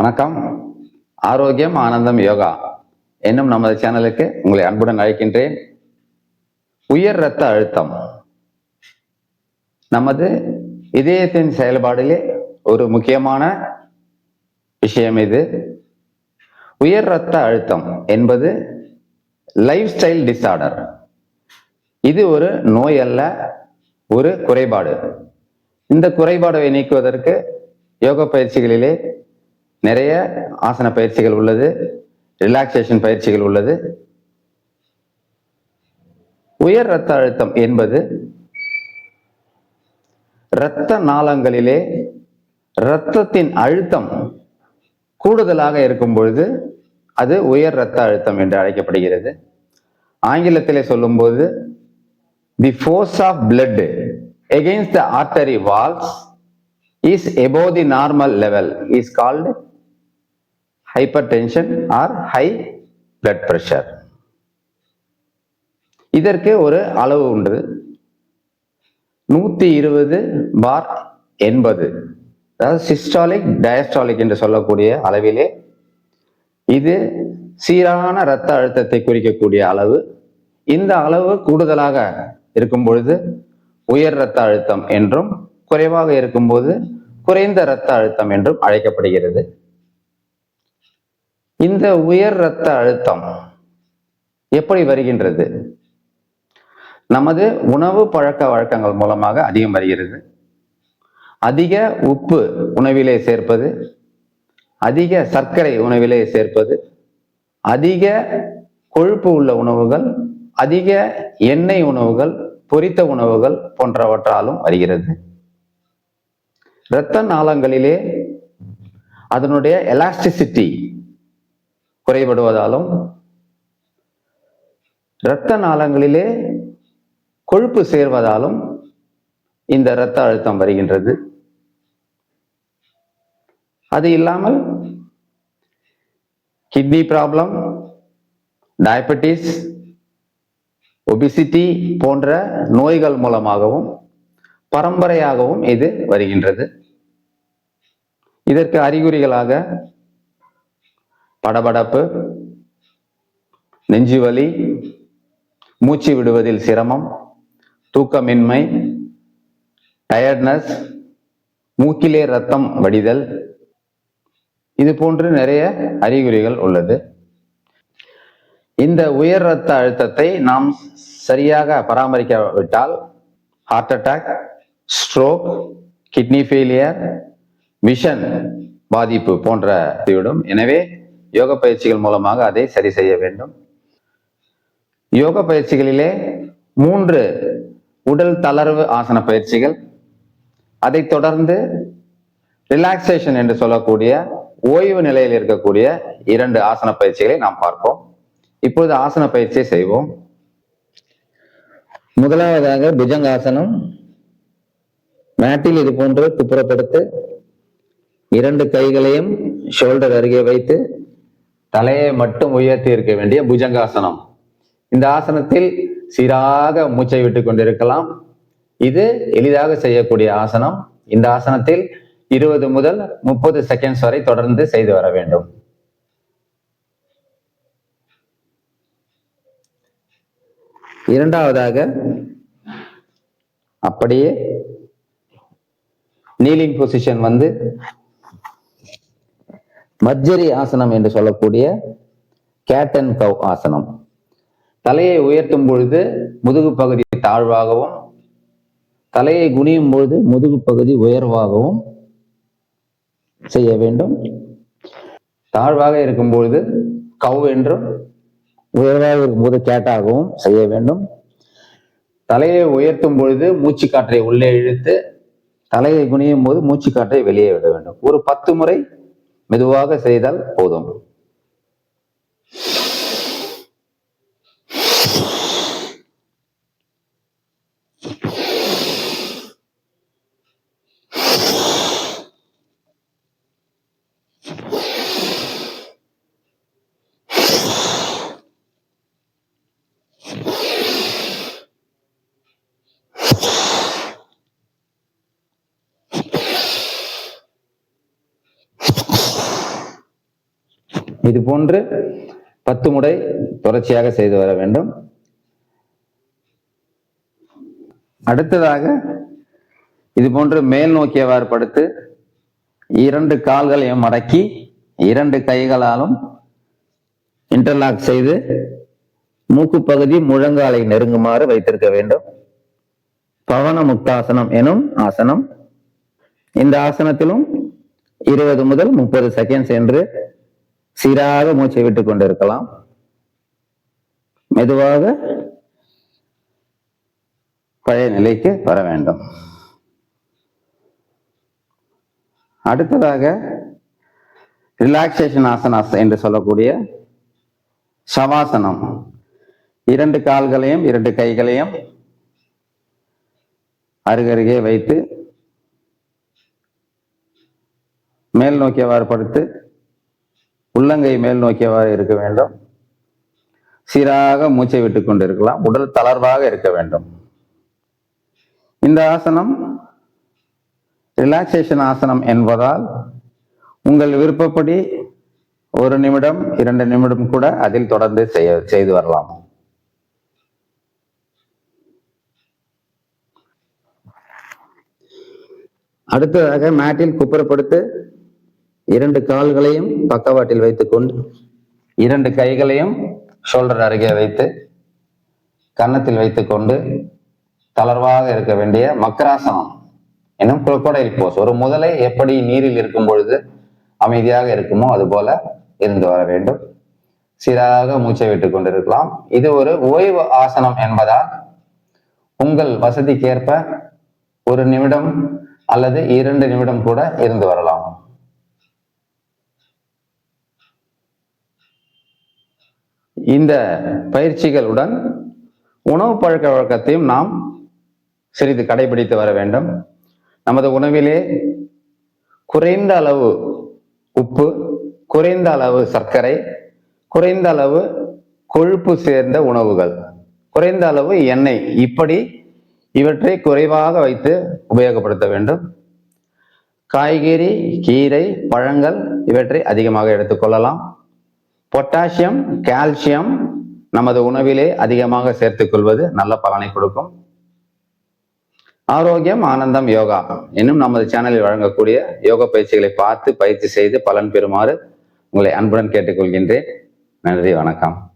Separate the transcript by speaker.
Speaker 1: வணக்கம். ஆரோக்கியம் ஆனந்தம் யோகா என்னும் நமது சேனலுக்கு உங்களை அன்புடன் அழைக்கின்றேன். உயர் இரத்த அழுத்தம். நமது இதயத்தின் செயல்பாடிலே ஒரு முக்கியமான விஷயம் இது. உயர் இரத்த அழுத்தம் என்பது லைஃப் ஸ்டைல் டிஸார்டர் இது ஒரு நோய் அல்ல ஒரு குறைபாடு. இந்த குறைபாடை நீக்குவதற்கு யோக பயிற்சிகளிலே நிறைய ஆசன பயிற்சிகள் உள்ளது ரிலாக்ஸேஷன் பயிற்சிகள் உள்ளது. உயர் இரத்த அழுத்தம் என்பது இரத்த நாளங்களிலே இரத்தத்தின் அழுத்தம் கூடுதலாக இருக்கும் பொழுது அது உயர் இரத்த அழுத்தம் என்று அழைக்கப்படுகிறது. ஆங்கிலத்திலே சொல்லும்போது the force of blood against the artery walls is above the normal level is called hypertension or high blood pressure இதற்கு ஒரு அளவு உண்டு. நூற்றி இருபது பார் எண்பது. அதாவது சிஸ்டாலிக் டயஸ்டாலிக் என்று சொல்லக்கூடிய அளவிலே இது சீரான இரத்த அழுத்தத்தை குறிக்கக்கூடிய அளவு. இந்த அளவு கூடுதலாக இருக்கும் பொழுது உயர் இரத்த அழுத்தம் என்றும் குறைவாக இருக்கும்போது குறைந்த இரத்த அழுத்தம் என்றும் அழைக்கப்படுகிறது. இந்த உயர் இரத்த அழுத்தம் எப்படி வருகின்றது? நமது உணவு பழக்க வழக்கங்கள் மூலமாக அதிகம் வருகிறது. அதிக உப்பு உணவிலே சேர்ப்பது அதிக சர்க்கரை உணவிலே சேர்ப்பது அதிக கொழுப்பு உள்ள உணவுகள் அதிக எண்ணெய் உணவுகள் பொரித்த உணவுகள் போன்றவற்றாலும் வருகிறது. இரத்த நாளங்களிலே அதனுடைய எலாஸ்டிசிட்டி குறைபடுவதாலும் இரத்த நாளங்களிலே கொழுப்பு சேர்வதாலும் இந்த இரத்த அழுத்தம் வருகின்றது. அது இல்லாமல் கிட்னி ப்ராப்ளம் டயபெட்டிஸ் ஒபிசிட்டி போன்ற நோய்கள் மூலமாகவும் பரம்பரையாகவும் இது வருகின்றது. இதற்கு அறிகுறிகளாக படபடப்பு நெஞ்சுவலி மூச்சு விடுவதில் சிரமம் தூக்கமின்மை டயர்ட்னஸ் மூக்கிலே ரத்தம் வடிதல். இது போன்று நிறைய அறிகுறிகள் உள்ளது. இந்த உயர் ரத்த அழுத்தத்தை நாம் சரியாக பராமரிக்காவிட்டால் heart attack stroke kidney failure vision பாதிப்பு போன்ற விடும். எனவே யோக பயிற்சிகள் மூலமாக அதை சரி செய்ய வேண்டும். யோக பயிற்சிகளிலே மூன்று உடல் தளர்வு ஆசன பயிற்சிகள் அதைத் தொடர்ந்து ரிலாக்ஸேஷன் என்று சொல்லக்கூடிய ஓய்வு நிலையில் இருக்கக்கூடிய இரண்டு ஆசன பயிற்சிகளை நாம் பார்ப்போம். இப்பொழுது ஆசன பயிற்சியை செய்வோம். முதலாவதாக புஜங்காசனம் மேட்டில் இது போன்று குப்புறப்படுத்து இரண்டு கைகளையும் ஷோல்டர் அருகே வைத்து தலையை மட்டும் உயர்த்தி இருக்க வேண்டிய புஜங்காசனம். இந்த ஆசனத்தில் சீராக மூச்சை விட்டு கொண்டிருக்கலாம். இது எளிதாக செய்யக்கூடிய ஆசனம். இந்த ஆசனத்தில் இருபது முதல் முப்பது செகண்ட்ஸ் வரை தொடர்ந்து செய்து வர வேண்டும். இரண்டாவதாக அப்படியே நீலிங் பொசிஷன் வந்து மஜ்ஜரி ஆசனம் என்று சொல்லக்கூடிய கேட் அண்ட் கவ் ஆசனம். தலையை உயர்த்தும் பொழுது முதுகு பகுதி தாழ்வாகவும் தலையை குனியும் பொழுது முதுகு பகுதி உயர்வாகவும் செய்ய வேண்டும். தாழ்வாக இருக்கும் பொழுது கவ் என்றும் உயர்வாக இருக்கும்போது கேட்டாகவும் செய்ய வேண்டும். தலையை உயர்த்தும் பொழுது மூச்சு காற்றை உள்ளே இழுத்து தலையை குனியும் போது மூச்சு காற்றை வெளியே விட வேண்டும். ஒரு பத்து முறை மெதுவாக செய்தால் போதும். இது போன்று பத்து முறை தொடர்ச்சியாக செய்து வர வேண்டும். அடுத்ததாக இது போன்று மேல் நோக்கியவாறு படுத்து இரண்டு கால்களையும் மடக்கி இரண்டு கைகளாலும் இன்டர்லாக் செய்து மூக்கு பகுதி முழங்காலை நெருங்குமாறு வைத்திருக்க வேண்டும். பவன முக்தாசனம் எனும் ஆசனம். இந்த ஆசனத்திலும் இருபது முதல் முப்பது செகண்ட்ஸ் என்று சீராக மூச்சை விட்டு கொண்டிருக்கலாம். மெதுவாக பழைய நிலைக்கு வர வேண்டும். அடுத்ததாக ரிலாக்ஸேஷன் ஆசனாஸ் என்று சொல்லக்கூடிய சவாசனம். இரண்டு கால்களையும் இரண்டு கைகளையும் அருகருகே வைத்து மேல் நோக்கியவாறு படுத்து உள்ளங்கை மேல் நோக்கியவாறு இருக்க வேண்டும். சீராக மூச்சை விட்டுக் கொண்டிருக்கலாம். உடல் தளர்வாக இருக்க வேண்டும். இந்த ஆசனம் ரிலாக்ஸேஷன் ஆசனம் என்பதால் உங்கள் விருப்பப்படி ஒரு நிமிடம் இரண்டு நிமிடம் கூட அதில் தொடர்ந்து செய்ய செய்து வரலாம். அடுத்ததாக மேட்டில் குப்புறப்படுத்து இரண்டு கால்களையும் பக்கவாட்டில் வைத்துக்கொண்டு இரண்டு கைகளையும் ஷோல்டர் அருகே வைத்து கன்னத்தில் வைத்துக்கொண்டு தளர்வாக இருக்க வேண்டிய மக்கராசனம் எனும் crocodile போஸ். ஒரு முதலை எப்படி நீரில் இருக்கும் பொழுது அமைதியாக இருக்குமோ அதுபோல இருந்து வர வேண்டும். சீராக மூச்சை விட்டுக் கொண்டிருக்கலாம். இது ஒரு ஓய்வு ஆசனம் என்பதால் உங்கள் வசதிக்கேற்ப ஒரு நிமிடம் அல்லது இரண்டு நிமிடம் கூட இருந்து வரலாம். இந்த பயிற்சிகளுடன் உணவு பழக்க வழக்கத்தையும் நாம் சிறிது கடைபிடித்து வர வேண்டும். நமது உணவிலே குறைந்த அளவு உப்பு குறைந்த அளவு சர்க்கரை குறைந்த அளவு கொழுப்பு சேர்ந்த உணவுகள் குறைந்த அளவு எண்ணெய் இப்படி இவற்றை குறைவாக வைத்து உபயோகப்படுத்த வேண்டும். காய்கறி கீரை பழங்கள் இவற்றை அதிகமாக எடுத்துக்கொள்ளலாம் பொட்டாசியம் கால்சியம் நமது உணவிலே அதிகமாக சேர்த்துக் கொள்வது நல்ல பலனை கொடுக்கும். ஆரோக்கியம் ஆனந்தம் யோகா இன்னும் நமது சேனலில் வழங்கக்கூடிய யோக பயிற்சிகளை பார்த்து பயிற்சி செய்து பலன் பெறுமாறு உங்களை அன்புடன் கேட்டுக்கொள்கின்றேன். நன்றி வணக்கம்.